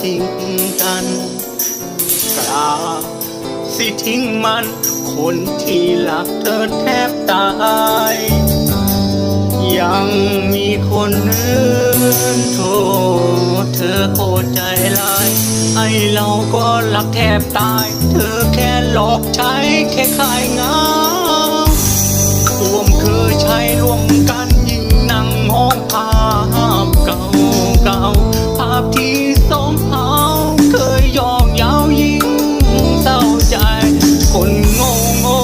ทิ้งกันกล้าสิทิ้งมัน คนที่รักเธอแทบตาย ยังมีคนอื่นโทษเธอโคตรใจร้ายไอเราก็รักแทบตาย เธอแค่หลอกใช้แค่ขายงารวมเคยใช้ร่วมกัน คนโง่โง่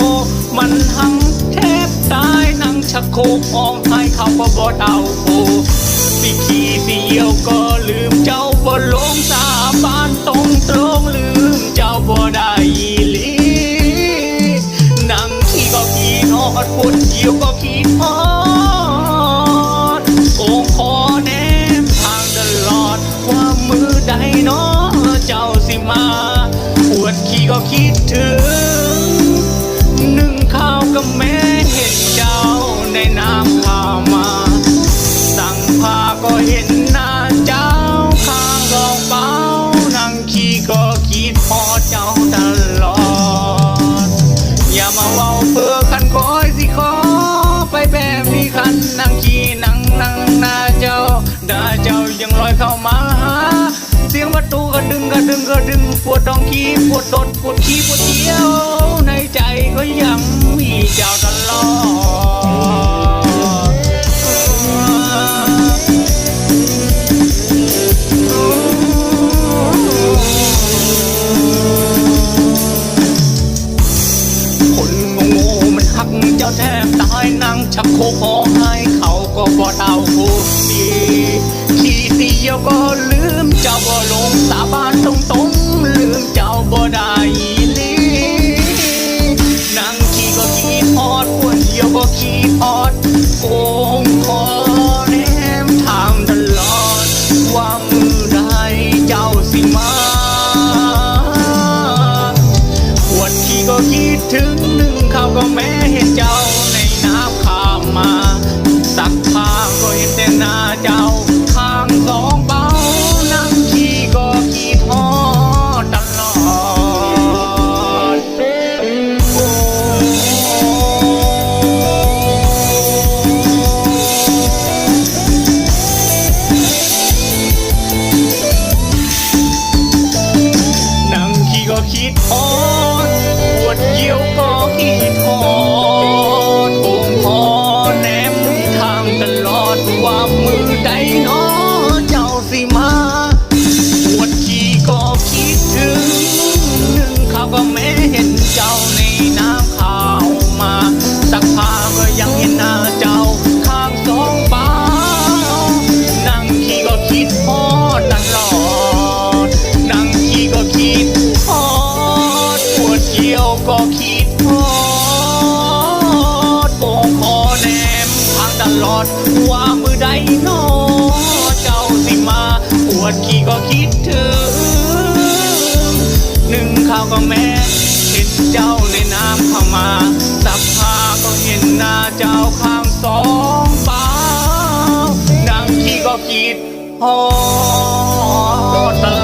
มันหังแทบตายนั่งชักโคกมองให้เขาก็บอดเอาโอสิขี่สิเยี่ยวก็ลืมเจ้าบ่ลงสาบานตรงตรงลืมเจ้าบ่ได้อีหลีนั่งขี่ก็ขี่ทอดปวดเกี่ยวก็ขี่ทอดโอ้ขอแนมทางตลอดว่ามือใดเนาะเจ้าสิมา ดขี่ก็คิดถึงหนึ่งข้าวกับแม่เห็นเจ้าในน้ำข้าวมา สั่งผ้าก็เห็นหน้าเจ้าข้างกองเบานั่งขี่ก็คิดพอเจ้าตลอด อย่ามาเว้าเพื่อคันคอยสิขอไปแบบนี้คันนั่งขี่นั่งนั่งหน้าเจ้าดาเจ้ายังลอยเข้ามาหาเสียงประตูก็ดึงก็ดึงก็ดึงปวดท้องขี้ วดตดปวดขี้ปวดเที่ยว ในใจก็ยังมีเจ้าตลอดคนโง่มันหักเจ้าแทบตายนั่งชักโครกขอให้เขาก็บ่เดาผู้ดี ขี่ทอดโกงคอแนมถามตลอด ว่ามือใดเจ้าสิมาปวดขี้ก็คิดถึงหนึ่งเขาก็แม่เห็นเจ้า ขี้ก็คิดทอดปวดเยี่ยวก็ขี้ทอดโอ่งคอแนมทางตลอดว่ามือใดเนาะเจ้าสิมาปวดขี้ก็คิดถึงหนึ่งข้าวก็แม่เห็นเจ้าในน้ำข้าวมาสักผ้าก็ยังเห็นหน้าเจ้าข้างสองเบานั่งขี้ก็คิดพอตลอด ด ว่ามือใดนอเจ้าสิมา ปวดขี้ก็คิดถึง หนึ่งข้าวก็แม่เห็นเจ้าในน้ำเข้ามา สับผ้าก็เห็นหน้าเจ้าข้างสองเปล่านั่งขี้ก็คิดพอตล